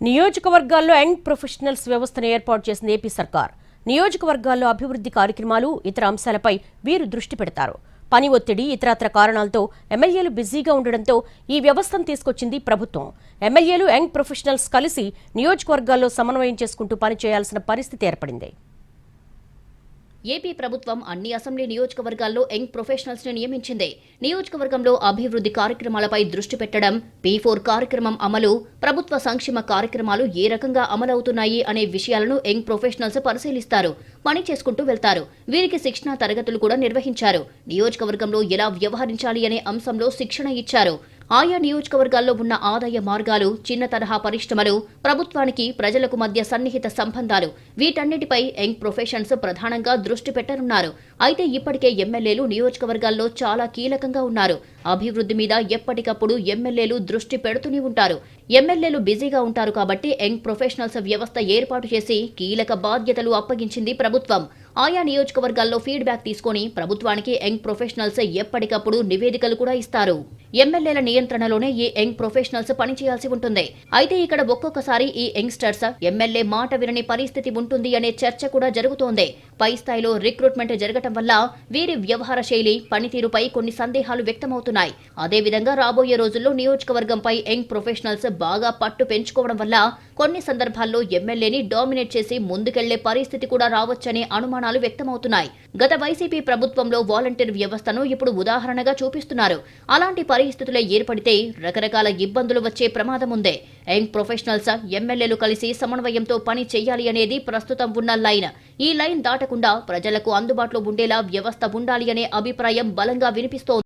నియోజకవర్గాల్లో young professionals వ్యవస్థను ఏర్పాటు చేసిన ఏపీ సర్కార్. నియోజకవర్గాల్లో అభివృద్ధి కార్యక్రమాలు ఇతర అంశాలపై వీరు దృష్టి పెడతారు. పని ఒత్తిడి ఇతరత్ర కారణాలతో ఎమ్మెల్యేలు బిజీగా ఉండడంతో ఈ వ్యవస్థను తీసుకొచ్చింది ప్రభుత్వం. ఎమ్మెల్యేలు యంగ్ ప్రొఫెషనల్స్ కలిసి నియోజకవర్గాల్లో సమన్వయం చేసుకుంటూ పనిచేయాల్సిన పరిస్థితి ఏర్పడింది. ఏపీ ప్రభుత్వం అన్ని అసెంబ్లీ నియోజకవర్గాల్లో యంగ్ ప్రొఫెషనల్స్ని నియమించింది. నియోజకవర్గంలో అభివృద్ధి కార్యక్రమాలపై దృష్టి పెట్టడం పీ ఫోర్ కార్యక్రమం అమలు ప్రభుత్వ సంక్షేమ కార్యక్రమాలు ఏ రకంగా అమలవుతున్నాయి అనే విషయాలను యంగ్ ప్రొఫెషనల్స్ పరిశీలిస్తారు పని చేసుకుంటూ వెళ్తారు. వీరికి శిక్షణ తరగతులు కూడా నిర్వహించారు. నియోజకవర్గంలో ఎలా వ్యవహరించాలి అనే అంశంలో శిక్షణ ఇచ్చారు. ఆయా నియోజకవర్గాల్లో ఉన్న ఆదాయ మార్గాలు చిన్న తరహా పరిశ్రమలు ప్రభుత్వానికి ప్రజలకు మధ్య సన్నిహిత సంబంధాలు వీటన్నిటిపై యంగ్ ప్రొఫెషన్స్ ప్రధానంగా దృష్టి పెట్టనున్నారు. అయితే ఇప్పటికే ఎమ్మెల్యేలు నియోజకవర్గాల్లో చాలా కీలకంగా ఉన్నారు. అభివృద్ధి మీద ఎప్పటికప్పుడు ఎమ్మెల్యేలు దృష్టి పెడుతూనే ఉంటారు. ఎమ్మెల్యేలు బిజీగా ఉంటారు కాబట్టి యంగ్ ప్రొఫెషనల్స్ వ్యవస్థ ఏర్పాటు చేసి కీలక బాధ్యతలు అప్పగించింది ప్రభుత్వం. ఆయా నియోజకవర్గాల్లో ఫీడ్బ్యాక్ తీసుకొని ప్రభుత్వానికి యంగ్ ప్రొఫెషనల్స్ ఎప్పటికప్పుడు నివేదికలు కూడా ఇస్తారు. ఎమ్మెల్యేల నియంత్రణలోనే ఈ యంగ్ ప్రొఫెషనల్స్ పనిచేయాల్సి ఉంటుంది. అయితే ఇక్కడ ఒక్కొక్కసారి ఈ యంగ్స్టర్స్ ఎమ్మెల్యే మాట వినని పరిస్థితి ఉంటుంది అనే చర్చ కూడా జరుగుతోంది. పై స్థాయిలో రిక్రూట్మెంట్ జరగటం వల్ల వీరి వ్యవహార శైలి పనితీరుపై కొన్ని సందేహాలు వ్యక్తమవుతున్నాయి. అదేవిధంగా రాబోయే రోజుల్లో నియోజకవర్గంపై యంగ్ ప్రొఫెషనల్స్ బాగా పట్టు పెంచుకోవడం వల్ల కొన్ని సందర్భాల్లో ఎమ్మెల్యేని డామినేట్ చేసి ముందుకెళ్ళే పరిస్థితి కూడా రావచ్చనే అనుమానాలు వ్యక్తమవుతున్నాయి. గత వైసీపీ ప్రభుత్వంలో వాలంటీర్ వ్యవస్థను ఇప్పుడు ఉదాహరణగా చూపిస్తున్నారు. అలాంటి పరి పరిస్థితులే ఏర్పడితే రకరకాల ఇబ్బందులు వచ్చే ప్రమాదం ఉంది. యంగ్ ప్రొఫెషనల్స్ ఎమ్మెల్యేలు కలిసి సమన్వయంతో పని చేయాలి అనేది ప్రస్తుతం ఉన్న లైన్. ఈ లైన్ దాటకుండా ప్రజలకు అందుబాటులో ఉండేలా వ్యవస్థ ఉండాలి అనే అభిప్రాయం బలంగా వినిపిస్తోంది.